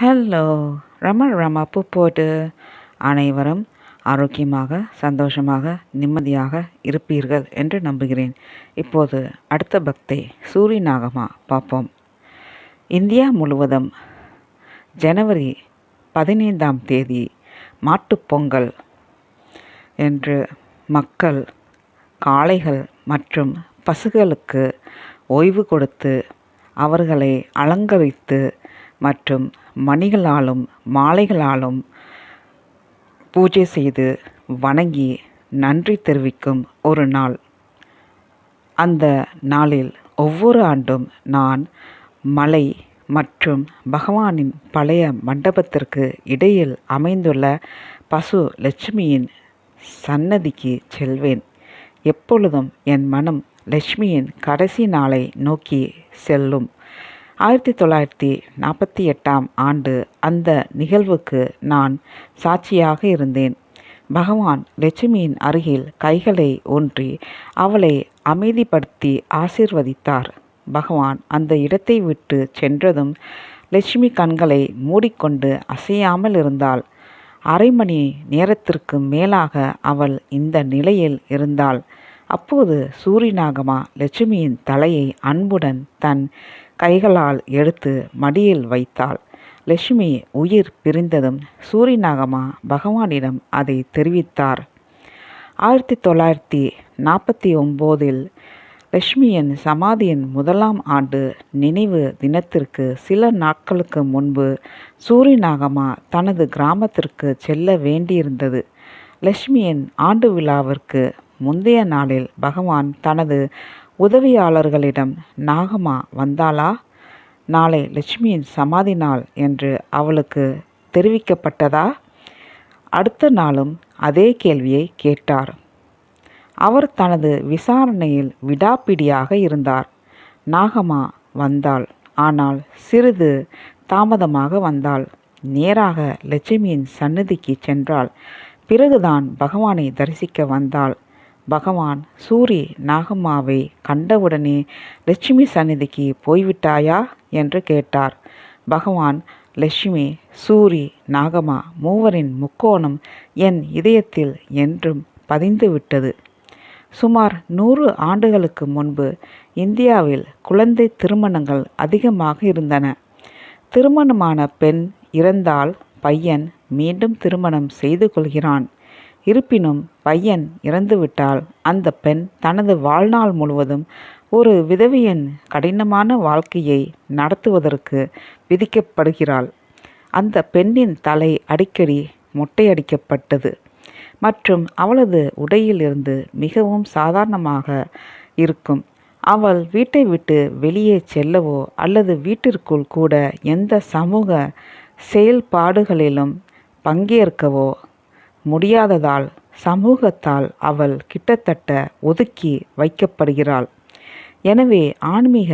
Hello ரம ரம போட்டு அனைவரும் ஆரோக்கியமாக சந்தோஷமாக நிம்மதியாக இருப்பீர்கள் என்று நம்புகிறேன். இப்போது அடுத்த பக்தை சூரியநாகமா பார்ப்போம். இந்தியா முழுவதும் ஜனவரி பதினைந்தாம் தேதி மாட்டுப்பொங்கல் என்று மக்கள் காளைகள் மற்றும் பசுகளுக்கு ஓய்வு கொடுத்து அவர்களை அலங்கரித்து மற்றும் மணிகளாலும் மாலைகளாலும் பூஜை செய்து வணங்கி நன்றி தெரிவிக்கும் ஒரு நாள். அந்த நாளில் ஒவ்வொரு ஆண்டும் நான் மலை மற்றும் பகவானின் பழைய மண்டபத்திற்கு இடையில் அமைந்துள்ள பசு லட்சுமியின் சன்னதிக்கு செல்வேன். எப்பொழுதும் என் மனம் லட்சுமியின் கடைசி நாளை நோக்கி செல்லும். ஆயிரத்தி தொள்ளாயிரத்தி நாற்பத்தி எட்டாம் ஆண்டு அந்த நிகழ்வுக்கு நான் சாட்சியாக இருந்தேன். பகவான் லட்சுமியின் அருகில் கைகளை ஒன்றி அவளை அமைதிப்படுத்தி ஆசிர்வதித்தார். பகவான் அந்த இடத்தை விட்டு சென்றதும் லட்சுமி கண்களை மூடிக்கொண்டு அசையாமல் இருந்தாள். அரை மணி நேரத்திற்கு மேலாக அவள் இந்த நிலையில் இருந்தாள். அப்போது சூரியநாகமா லட்சுமியின் தலையை அன்புடன் தன் கைகளால் எடுத்து மடியில் வைத்தாள். லட்சுமி உயிர் பிரிந்ததும் சூரியநாகமா பகவானிடம் அதை தெரிவித்தார். ஆயிரத்தி தொள்ளாயிரத்தி நாற்பத்தி ஒம்போதில் லட்சுமியின் சமாதியின் முதலாம் ஆண்டு நினைவு தினத்திற்கு சில நாட்களுக்கு முன்பு சூரியநாகமா தனது கிராமத்திற்கு செல்ல வேண்டியிருந்தது. லட்சுமியின் ஆண்டு விழாவிற்கு முந்தைய நாளில் பகவான் தனது உதவியாளர்களிடம் நாகமா வந்தாளா? நாளை லட்சுமியின் சமாதி நாள் என்று அவளுக்கு தெரிவிக்கப்பட்டதா? அடுத்த நாளும் அதே கேள்வியை கேட்டார். அவர் தனது விசாரணையில் விடாப்பிடியாக இருந்தார். நாகமா வந்தாள். ஆனால் சிறிது தாமதமாக வந்தாள். நேராக லட்சுமியின் சன்னதிக்கு சென்றாள். பிறகுதான் பகவானை தரிசிக்க வந்தாள். பகவான் சூரி நாகம்மாவை கண்டவுடனே லட்சுமி சந்நிதிக்கு போய்விட்டாயா? என்று கேட்டார். பகவான் லட்சுமி சூரி நாகமா மூவரின் முக்கோணம் என் இதயத்தில் என்றும் பதிந்து விட்டது சுமார் நூறு ஆண்டுகளுக்கு முன்பு இந்தியாவில் குழந்தை திருமணங்கள் அதிகமாக இருந்தன. திருமணமான பெண் இறந்தால் பையன் மீண்டும் திருமணம் செய்து கொள்கிறான். இருப்பினும் பையன் இறந்துவிட்டால் அந்த பெண் தனது வாழ்நாள் முழுவதும் ஒரு விதவையின் கடினமான வாழ்க்கையை நடத்துவதற்கு விதிக்கப்படுகிறாள். அந்த பெண்ணின் தலை அடிக்கடி மொட்டையடிக்கப்பட்டது மற்றும் அவளது உடையிலிருந்து மிகவும் சாதாரணமாக இருக்கும். அவள் வீட்டை விட்டு வெளியே செல்லவோ அல்லது வீட்டிற்குள் கூட எந்த சமூக செயல்பாடுகளிலும் பங்கேற்கவோ முடியாததால் சமூகத்தால் அவள் கிட்டத்தட்ட ஒதுக்கி வைக்கப்படுகிறாள். எனவே ஆன்மீக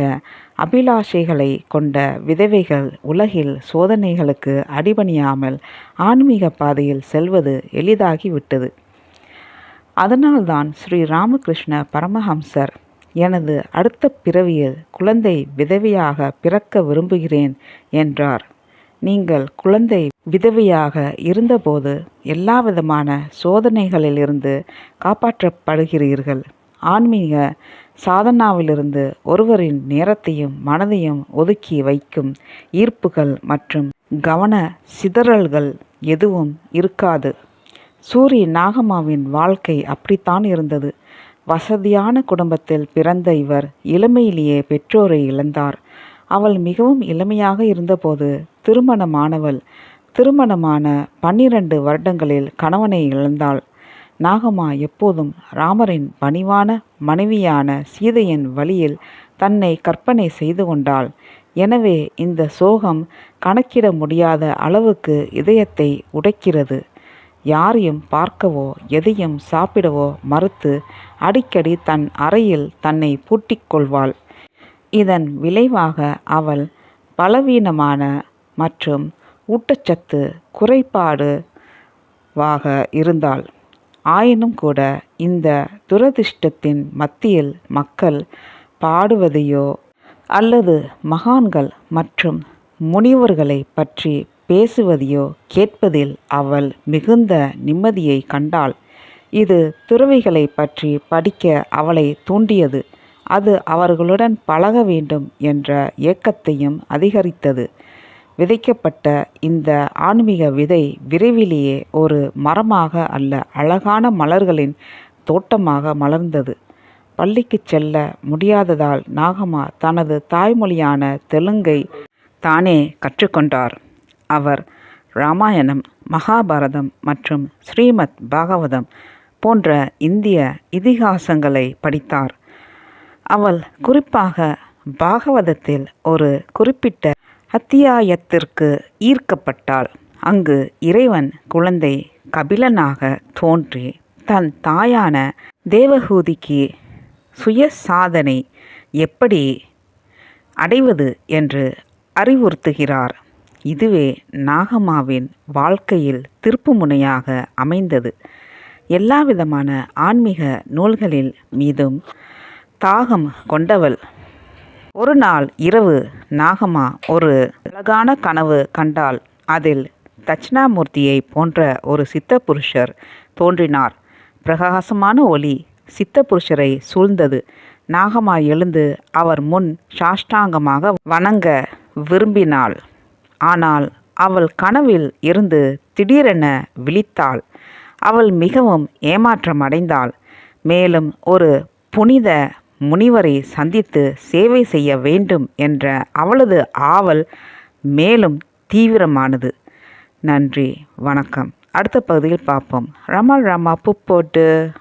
அபிலாஷைகளை கொண்ட விதவைகள் உலகில் சோதனைகளுக்கு அடிபணியாமல் ஆன்மீக பாதையில் செல்வது எளிதாகிவிட்டது. அதனால்தான் ஸ்ரீ ராமகிருஷ்ண பரமஹம்சர் எனது அடுத்த பிறவியில் குழந்தை விதவையாக பிறக்க விரும்புகிறேன் என்றார். நீங்கள் குழந்தை விதவையாக இருந்தபோது எல்லாவிதமான சோதனைகளிலிருந்து காப்பாற்றப்படுகிறீர்கள். ஆன்மீக சாதனாவிலிருந்து ஒருவரின் நேரத்தையும் மனதையும் ஒதுக்கி வைக்கும் ஈர்ப்புகள் மற்றும் கவன சிதறல்கள் எதுவும் இருக்காது. சூரிய நாகம்மாவின் வாழ்க்கை அப்படித்தான் இருந்தது. வசதியான குடும்பத்தில் பிறந்த இவர் இளமையிலேயே பெற்றோரை இழந்தார். அவள் மிகவும் இளமையாக இருந்தபோது திருமணமானவள். திருமணமான பன்னிரண்டு வருடங்களில் கணவனை இழந்தாள். நாகம்மா எப்போதும் ராமரின் பணிவான மனைவியான சீதையின் வழியில் தன்னை கற்பனை செய்து கொண்டாள். எனவே இந்த சோகம் கணக்கிட முடியாத அளவுக்கு இதயத்தை உடைக்கிறது. யாரையும் பார்க்கவோ எதையும் சாப்பிடவோ மறுத்து அடிக்கடி தன் அறையில் தன்னை பூட்டிக் கொள்வாள். இதன் விளைவாக அவள் பலவீனமான மற்றும் ஊட்டச்சத்து குறைபாடுவாக இருந்தாள் ஆயினும் கூட இந்த துரதிர்ஷ்டத்தின் மத்தியில் மக்கள் பாடுவதையோ அல்லது மகான்கள் மற்றும் முனிவர்களை பற்றி பேசுவதையோ கேட்பதில் அவள் மிகுந்த நிம்மதியை கண்டாள். இது துறவிகளைப் பற்றி படிக்க அவளை தூண்டியது. அது அவர்களுடன் பழக வேண்டும் என்ற ஏக்கத்தையும் அதிகரித்தது. விதைக்கப்பட்ட இந்த ஆன்மீக விதை விரைவிலேயே ஒரு மரமாக அல்ல அழகான மலர்களின் தோட்டமாக மலர்ந்தது. பள்ளிக்கு செல்ல முடியாததால் நாகமா தனது தாய்மொழியான தெலுங்கை தானே கற்றுக்கொண்டார். அவர் ராமாயணம் மகாபாரதம் மற்றும் ஸ்ரீமத் பாகவதம் போன்ற இந்திய இதிகாசங்களைப் படித்தார். அவள் குறிப்பாக பாகவதத்தில் ஒரு குறிப்பிட்ட அத்தியாயத்திற்கு ஈர்க்கப்பட்டாள். அங்கு இறைவன் குழந்தை கபிலனாக தோன்றி தன் தாயான தேவகூதிக்கு சுயசாதனை எப்படி அடைவது என்று அறிவுறுத்துகிறார். இதுவே நாகமாவின் வாழ்க்கையில் திருப்புமுனையாக அமைந்தது. எல்லாவிதமான ஆன்மீக நூல்களில் மீதும் தாகம் கொண்டவள். ஒரு நாள் இரவு நாகம்மா ஒரு அழகான கனவு கண்டாள். அதில் தட்சிணாமூர்த்தியைப் போன்ற ஒரு சித்தபுருஷர் தோன்றினார். பிரகாசமான ஒளி சித்தபுருஷரைச் சூழ்ந்தது. நாகம்மா எழுந்து அவர் முன் சாஷ்டாங்கமாக வணங்க விரும்பினாள். ஆனால் அவள் கனவில் இருந்து திடீரென விழித்தாள். அவள் மிகவும் ஏமாற்றமடைந்தாள். மேலும் ஒரு புனித முனிவரை சந்தித்து சேவை செய்ய வேண்டும் என்ற அவளது ஆவல் மேலும் தீவிரமானது. நன்றி வணக்கம் அடுத்த பகுதியில் பார்ப்போம். ரமா ரமா பூ போட்டு